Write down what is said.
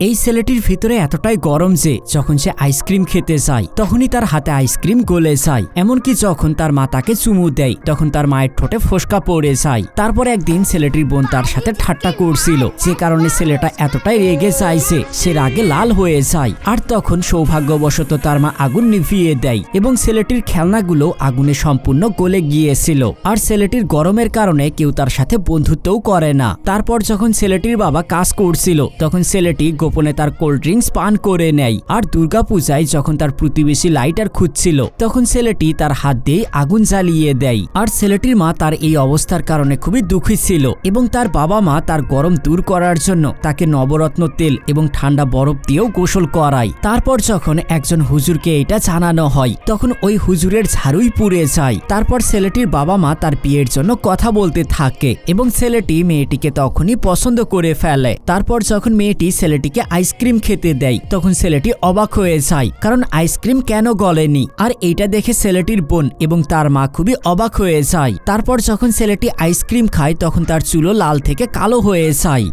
এই ছেলেটির ভিতরে এতটাই গরম যে যখন সে আইসক্রিম খেতে চায় তখনই তার হাতে আইসক্রিম গলে যায়। এমনকি যখন তার মা তাকে চুমু দেয়, তখন তার মায়ের ঠোঁটে ফোসকা পড়ে যায়। তারপর একদিন ছেলেটির বোন তার সাথে ঠাট্টা করছিল। যে কারণে ছেলেটা এতটাই রেগে যাইছে সে রাগে লাল হয়ে যায়। আর তখন সৌভাগ্যবশত তার মা আগুন নিভিয়ে দেয় এবং ছেলেটির খেলনাগুলো আগুনে সম্পূর্ণ গলে গিয়েছিল। আর ছেলেটির গরমের কারণে কেউ তার সাথে বন্ধুত্বও করে না। তারপর যখন ছেলেটির বাবা কাজ করছিল, তখন ছেলেটি গোপনে তার কোল্ড ড্রিঙ্কস পান করে নেয়। আর দুর্গাপূজায় যখন তার প্রতিবেশী লাইটার খুঁজছিল, তখন ছেলেটি তার হাত দিয়ে আগুন জ্বালিয়ে দেয়। আর ছেলেটির মা তার এই অবস্থার কারণে খুবই দুঃখী ছিল এবং তার বাবা মা তার গরম দূর করার জন্য তাকে নবরত্ন তেল এবং ঠান্ডা বরফ দিয়েও গোসল করায়। তারপর যখন একজন হুজুরকে এটা জানানো হয়, তখন ওই হুজুরের ঝাড়ুই পুড়ে যায়। তারপর ছেলেটির বাবা মা তার বিয়ের জন্য কথা বলতে থাকে এবং ছেলেটি মেয়েটিকে তখনই পছন্দ করে ফেলে। তারপর যখন মেয়েটি ছেলেটিকে আইসক্রিম খেতে দেয়। তখন ছেলেটি অবাক হয়ে যায়, কারণ আইসক্রিম কেন গলেনি? আর এইটা দেখে ছেলেটির বোন এবং তার মা খুবই অবাক হয়ে যায়। তারপর যখন ছেলেটি আইসক্রিম খায়, তখন তার চুলো লাল থেকে কালো হয়ে যায়।